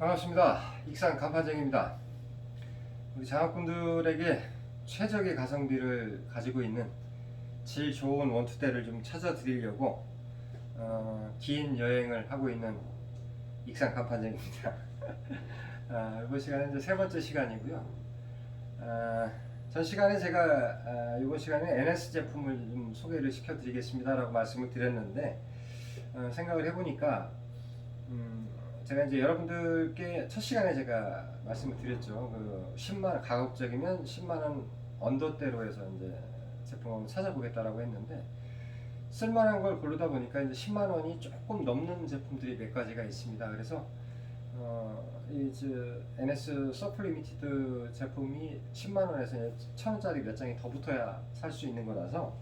반갑습니다. 익산 간판장입니다. 우리 장학분들에게 최적의 가성비를 가지고 있는 질 좋은 원투대를 좀 찾아 드리려고 어, 긴 여행을 하고 있는 익산 간판장입니다. 아, 이번 시간은 이제 세 번째 시간이고요. 아, 전 시간에 제가 아, 이번 시간에 NS 제품을 좀 소개를 시켜드리겠습니다라고 말씀을 드렸는데 어, 생각을 해보니까 음, 제가 이제 여러분들께 첫 시간에 제가 말씀을 드렸죠. 그 10만 원 가급적이면 10만 원 언더대로 해서 이제 제품을 찾아보겠다라고 했는데 쓸만한 걸 고르다 보니까 이제 10만 원이 조금 넘는 제품들이 몇 가지가 있습니다. 그래서 어, 이저 NS 서플 리미티드 제품이 10만 원에서 1천 원짜리 몇 장이 더 붙어야 살 수 있는 거라서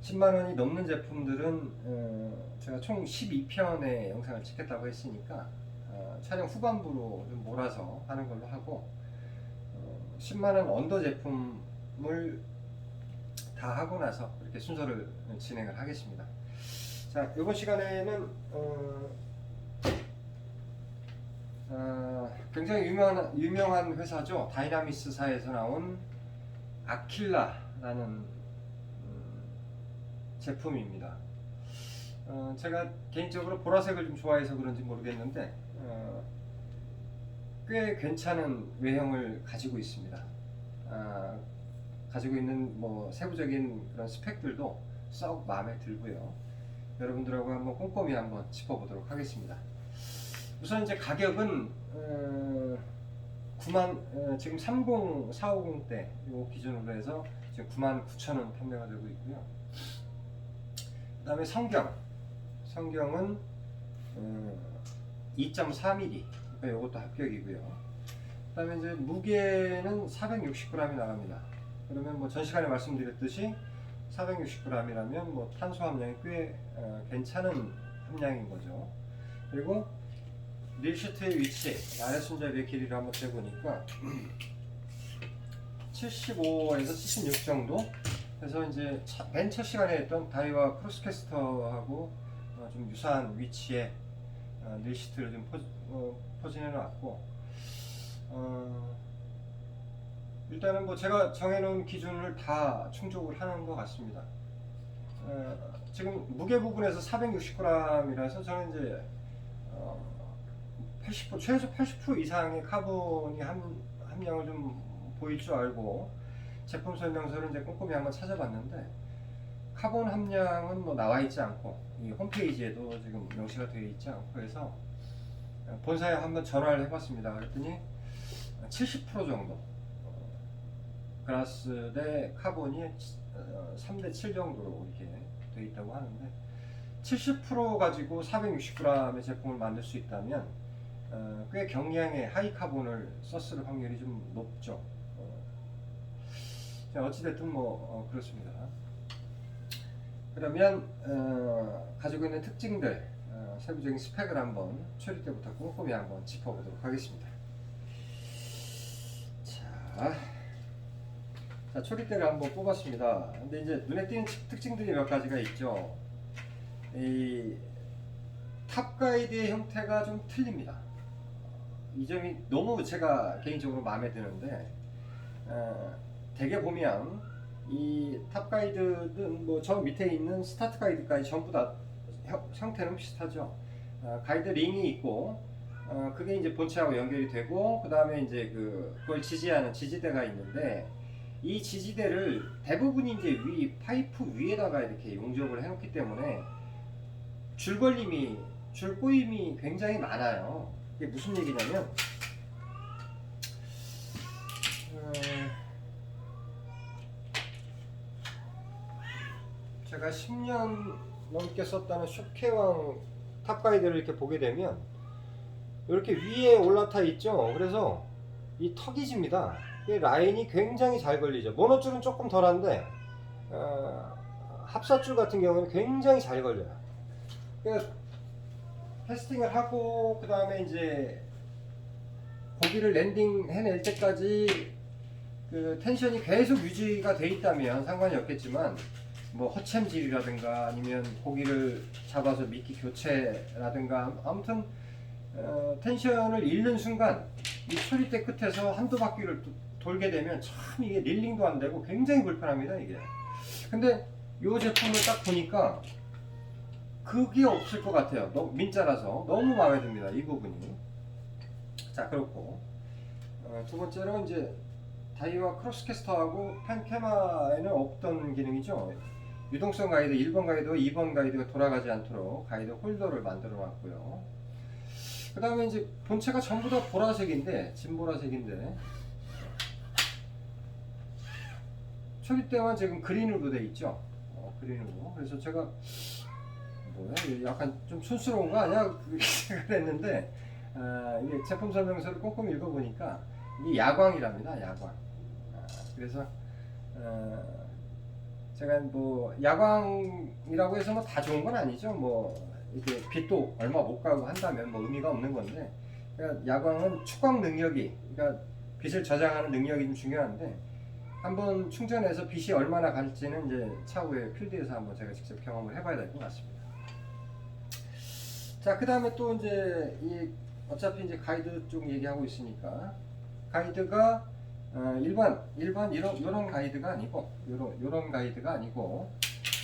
10만 원이 넘는 제품들은 어, 제가 총 12편의 영상을 찍겠다고 했으니까 어, 촬영 후반부로 좀 몰아서 하는 걸로 하고 어, 10만 원 언더 제품을 다 하고 나서 이렇게 순서를 진행을 하겠습니다. 자, 이번 시간에는 어, 어, 굉장히 유명한 유명한 회사죠. 다이나미스사에서 나온 아킬라라는 음, 제품입니다. 어, 제가 개인적으로 보라색을 좀 좋아해서 그런지 모르겠는데 어, 꽤 괜찮은 외형을 가지고 있습니다. 아, 가지고 있는 뭐 세부적인 그런 스펙들도 썩 마음에 들고요. 여러분들하고 한번 꼼꼼히 한번 짚어보도록 하겠습니다. 우선 이제 가격은 어, 9만 어, 지금 30 450대 요 기준으로 해서 지금 9만 9천 원 판매가 되고 있고요. 그다음에 성경 성경은 어, 2.4mm 그러니까 이것도 합격이고요. 그 다음에 이제 무게는 460g이 나갑니다. 그러면 뭐 전 시간에 말씀드렸듯이 460g이라면 뭐 탄소 함량이 꽤 어, 괜찮은 함량인 거죠. 그리고 릴시트의 위치 아래 손잡이의 길이를 한번 재보니까 75에서 76 정도 그래서 이제 맨 첫 시간에 했던 다이와 크로스캐스터하고 어, 좀 유사한 위치에 어, 릴시트를 좀 포, 어, 포진해 놨고 어, 일단은 뭐 제가 정해놓은 기준을 다 충족을 하는 것 같습니다. 어, 지금 무게 부분에서 460g이라서 저는 이제 어, 80% 최소 80% 이상의 카본이 함, 함량을 좀 보일 줄 알고 제품 설명서를 이제 꼼꼼히 한번 찾아봤는데 카본 함량은 뭐 나와 있지 않고 이 홈페이지에도 지금 명시가 되어 있지 않고 해서 본사에 한번 전화를 해봤습니다. 그랬더니 70% 정도 어, 그라스 대 카본이 3대 7 정도로 이렇게 되어 있다고 하는데 70% 가지고 460g의 제품을 만들 수 있다면 어, 꽤 경량의 하이 카본을 썼을 확률이 좀 높죠. 어, 자, 어찌됐든 뭐 어, 그렇습니다. 그러면 어, 가지고 있는 특징들 어, 세부적인 스펙을 한번 처리 때부터 꼼꼼히 한번 짚어보도록 하겠습니다. 자, 자 초리대를 한번 뽑았습니다. 근데 이제 눈에 띄는 특징들이 몇 가지가 있죠. 이 탑가이드의 형태가 좀 틀립니다. 이 점이 너무 제가 개인적으로 마음에 드는데 어, 대개 보면 이 탑 가이드든 뭐 저 밑에 있는 스타트 가이드까지 전부 다 형, 형태는 비슷하죠. 어, 가이드 링이 있고 어, 그게 이제 본체하고 연결이 되고 그 다음에 이제 그 그걸 지지하는 지지대가 있는데 이 지지대를 대부분이 이제 위 파이프 위에다가 이렇게 용접을 해놓기 때문에 줄걸림이 줄 꼬임이 굉장히 많아요. 이게 무슨 얘기냐면 어, 제가 10년 넘게 썼다는 쇼케왕 탑가이드를 이렇게 보게 되면 이렇게 위에 올라타 있죠. 그래서 이 턱이 집니다. 이 라인이 굉장히 잘 걸리죠. 모노줄은 조금 덜한데 어, 합사줄 같은 경우는 굉장히 잘 걸려요. 그러니까 테스팅을 하고 그 다음에 이제 고기를 랜딩 해낼 때까지 그 텐션이 계속 유지가 돼 있다면 상관이 없겠지만 뭐 허챔질이라든가 아니면 고기를 잡아서 미끼 교체라든가 아무튼 어, 텐션을 잃는 순간 이 초리대 끝에서 한두 바퀴를 도- 돌게 되면 참 이게 릴링도 안 되고 굉장히 불편합니다 이게. 근데 이 제품을 딱 보니까 그게 없을 것 같아요. 너무 민자라서 너무 마음에 듭니다 이 부분이. 자 그렇고 어, 두 번째로 이제 다이와 크로스캐스터하고 펜케마에는 없던 기능이죠. 유동성 가이드 1번 가이드와 2번 가이드가 돌아가지 않도록 가이드 홀더를 만들어 놨고요. 그 다음에 이제 본체가 전부 다 보라색인데, 진보라색인데, 초기 때만 지금 그린으로 돼 있죠. 어, 그린으로. 그래서 제가, 뭐야, 약간 좀 촌스러운 거 아니야? 생각을 했는데, 아, 이게 제품 설명서를 꼼꼼히 읽어보니까, 이게 야광이랍니다, 야광. 아, 그래서, 어, 제가 뭐 야광이라고 해서 뭐 다 좋은 건 아니죠. 뭐 이게 빛도 얼마 못 가고 한다면 뭐 의미가 없는 건데, 그러니까 야광은 축광 능력이, 그러니까 빛을 저장하는 능력이 좀 중요한데, 한번 충전해서 빛이 얼마나 갈지는 이제 차후에 필드에서 한번 제가 직접 경험을 해봐야 될 것 같습니다. 자, 그 다음에 또 이제 이 어차피 이제 가이드 쪽 얘기하고 있으니까 가이드가 어, 일반 일반 이런 이런 가이드가 아니고 이런 이런 가이드가 아니고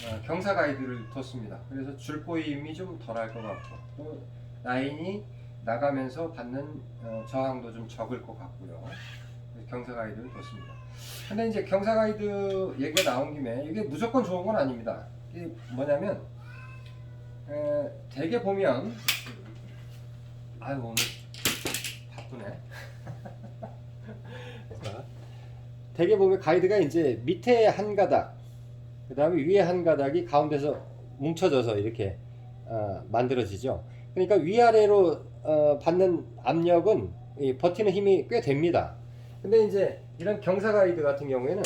어, 경사 가이드를 뒀습니다. 그래서 줄 보임이 좀 덜할 것 같고 또 라인이 나가면서 받는 어, 저항도 좀 적을 것 같고요. 경사 가이드를 뒀습니다. 근데 이제 경사 가이드 얘기가 나온 김에 이게 무조건 좋은 건 아닙니다. 이게 뭐냐면 에, 대개 보면 아유 오늘 바쁘네. 자, 대개 보면 가이드가 이제 밑에 한 가닥, 그 다음에 위에 한 가닥이 가운데서 뭉쳐져서 이렇게 어, 만들어지죠. 그러니까 위아래로 어, 받는 압력은 이 버티는 힘이 꽤 됩니다. 근데 이제 이런 경사 가이드 같은 경우에는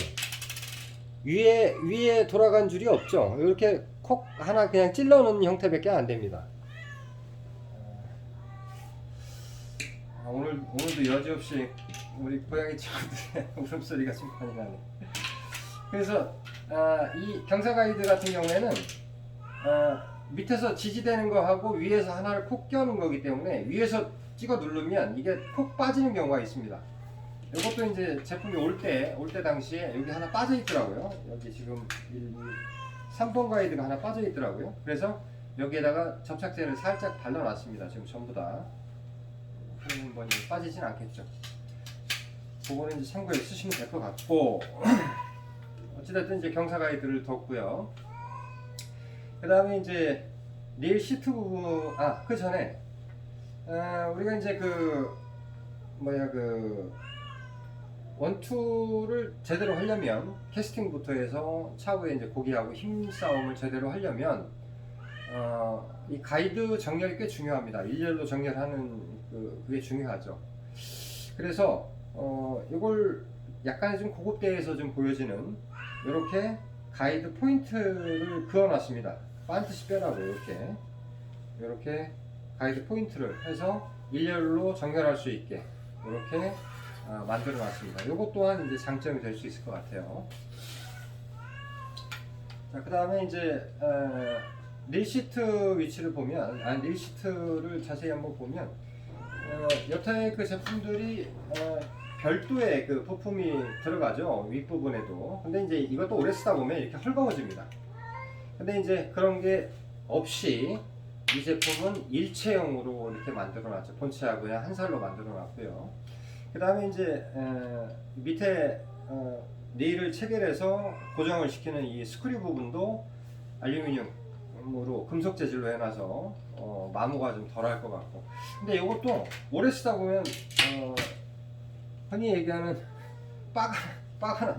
위에 위에 돌아간 줄이 없죠. 이렇게 콕 하나 그냥 찔러 놓은 형태밖에 안 됩니다. 아, 오늘 오늘도 여지없이 우리 고양이 친구들의 울음소리가 좀 많이 나네. 그래서 아, 이 경사 가이드 같은 경우에는 아, 밑에서 지지되는 거하고 위에서 하나를 콕 껴는 거기 때문에 위에서 찍어 누르면 이게 콕 빠지는 경우가 있습니다. 이것도 이제 제품이 올 때, 올 때 당시에 여기 하나 빠져 있더라고요. 여기 지금 1, 2, 3번 가이드가 하나 빠져 있더라고요. 그래서 여기에다가 접착제를 살짝 발라놨습니다. 지금 전부 다. 그러면 뭐 빠지진 않겠죠. 그거는 이제 참고해 쓰시면 될 것 같고 어찌됐든 이제 경사 가이드를 뒀고요. 그 다음에 이제 릴 시트 부분 아그 전에 아, 우리가 이제 그 뭐야 그 원투를 제대로 하려면 캐스팅부터 해서 차후에 이제 고기하고 힘 싸움을 제대로 하려면 어, 이 가이드 정렬이 꽤 중요합니다. 일렬로 정렬하는 그, 그게 중요하죠. 그래서 어, 이걸 약간의 좀 고급대에서 좀 보여지는 이렇게 가이드 포인트를 그어놨습니다. 반드시 빼라고 이렇게 이렇게 가이드 포인트를 해서 일렬로 정렬할 수 있게 이렇게 아, 만들어 놨습니다. 이것 또한 이제 장점이 될 수 있을 것 같아요. 자, 그 다음에 이제 어, 릴 시트 위치를 보면, 아, 릴시트를 자세히 한번 보면, 어, 여타의 그 제품들이 어, 별도의 그 부품이 들어가죠 윗부분에도. 근데 이제 이것도 오래 쓰다 보면 이렇게 헐거워집니다. 근데 이제 그런 게 없이 이 제품은 일체형으로 이렇게 만들어 놨죠. 본체하고 그냥 한 살로 만들어 놨고요. 그 다음에 이제 에, 밑에 어, 네일을 체결해서 고정을 시키는 이 스크류 부분도 알루미늄으로 금속 재질로 해놔서 어, 마모가 좀 덜할 것 같고 근데 이것도 오래 쓰다 보면 어, 흔히 얘기하는 빠가 빠가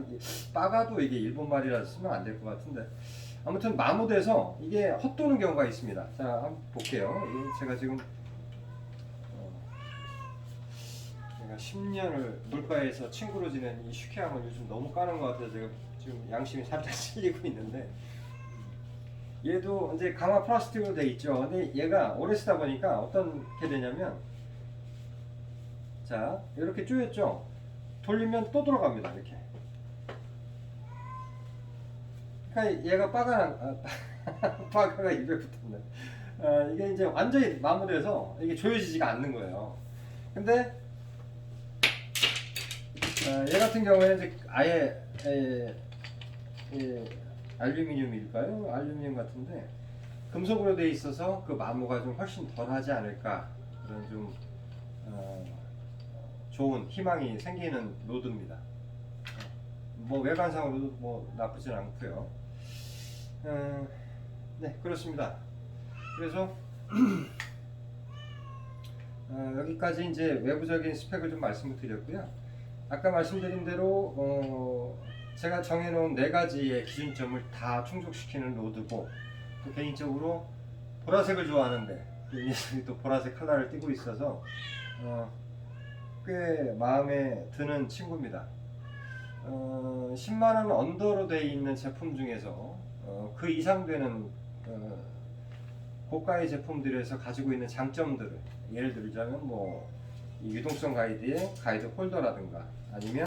빠가도 이게 일본 말이라 쓰면 안 될 것 같은데 아무튼 마모돼서 이게 헛도는 경우가 있습니다. 자 한번 볼게요. 이 제가 지금 어, 제가 10년을 물가에서 친구로 지낸 이 슈케함을 요즘 너무 까는 것 같아서 제가 지금 양심이 살짝 찔리고 있는데 얘도 이제 강화 플라스틱으로 돼 있죠. 근데 얘가 오래 쓰다 보니까 어떻게 되냐면 자 이렇게 쪼였죠. 돌리면 또 들어갑니다. 이렇게. 그러니까 얘가 빠가 아, 빠가가 입에 붙었네. 어, 이게 이제 완전히 마무리해서 이게 조여지지가 않는 거예요. 근데 어, 얘 같은 경우에는 이제 아예 에, 에, 알루미늄일까요? 알루미늄 같은데 금속으로 돼 있어서 그 마모가 좀 훨씬 덜하지 않을까 그런 좀 어, 좋은 희망이 생기는 로드입니다. 어, 뭐 외관상으로도 뭐 나쁘진 않고요. 어, 네 그렇습니다. 그래서 어, 여기까지 이제 외부적인 스펙을 좀 말씀을 드렸고요. 아까 말씀드린 대로 어, 제가 정해놓은 네 가지의 기준점을 다 충족시키는 로드고 또 개인적으로 보라색을 좋아하는데 이 녀석이 또 보라색 컬러를 띠고 있어서 어, 꽤 마음에 드는 친구입니다. 어, 10만 원 언더로 되어 있는 제품 중에서 어, 그 이상 되는 어, 고가의 제품들에서 가지고 있는 장점들을 예를 들자면 뭐이 유동성 가이드의 가이드 홀더라든가 아니면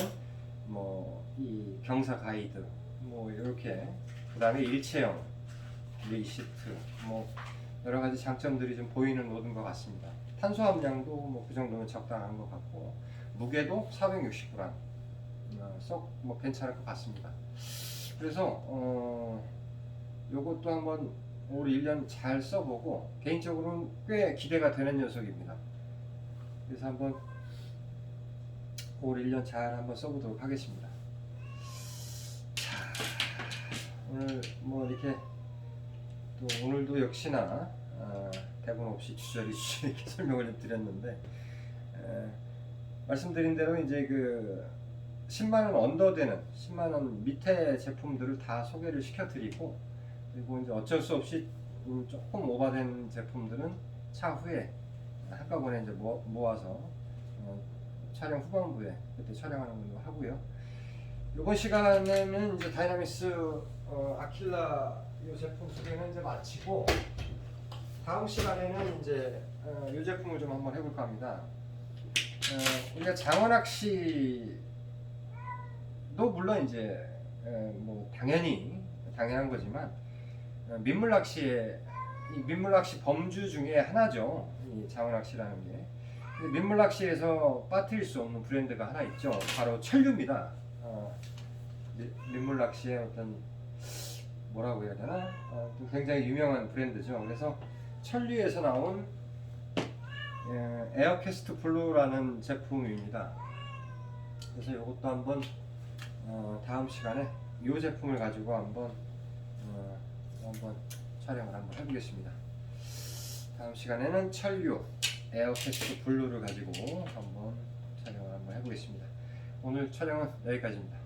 뭐 이 경사 가이드 뭐 이렇게 그 다음에 일체형 리시트 뭐 여러 가지 장점들이 좀 보이는 로드인 것 같습니다. 탄소 함량도 뭐 그 정도면 적당한 것 같고 무게도 460g 어, 썩뭐 괜찮을 것 같습니다. 그래서 어 요것도 한번 올 1년 잘 써보고 개인적으로는 꽤 기대가 되는 녀석입니다. 그래서 한번 올 1년 잘 한번 써보도록 하겠습니다. 자, 오늘 뭐 이렇게 또 오늘도 역시나 아, 대본 없이 주저리 주저리 이렇게 설명을 좀 드렸는데 에, 말씀드린 대로 이제 그 10만 원 언더 되는 10만 원 밑에 제품들을 다 소개를 시켜드리고 그리고 이제 어쩔 수 없이 음, 조금 오바된 제품들은 차후에 한꺼번에 이제 모, 모아서 어, 촬영 후반부에 그때 촬영하는 걸로 하고요. 이번 시간에는 이제 다이나믹스 어, 아킬라 이 제품 소개는 이제 마치고 다음 시간에는 이제 어, 이 제품을 좀 한번 해볼까 합니다. 어, 우리가 장어낚시도 물론 이제 에, 뭐 당연히 당연한 거지만 어, 민물 낚시의 이 민물 낚시 범주 중에 하나죠. 이 장어 낚시라는 게. 근데 민물 낚시에서 빠뜨릴 수 없는 브랜드가 하나 있죠. 바로 천류입니다. 어, 미- 민물 낚시의 어떤 뭐라고 해야 되나? 어, 좀 굉장히 유명한 브랜드죠. 그래서 천류에서 나온 예, 에어캐스트 블루라는 제품입니다. 그래서 이것도 한번 어, 다음 시간에 이 제품을 가지고 한번 어, 한번 촬영을 한번 해보겠습니다. 다음 시간에는 천류 에어캐스트 블루를 가지고 한번 촬영을 한번 해보겠습니다. 오늘 촬영은 여기까지입니다.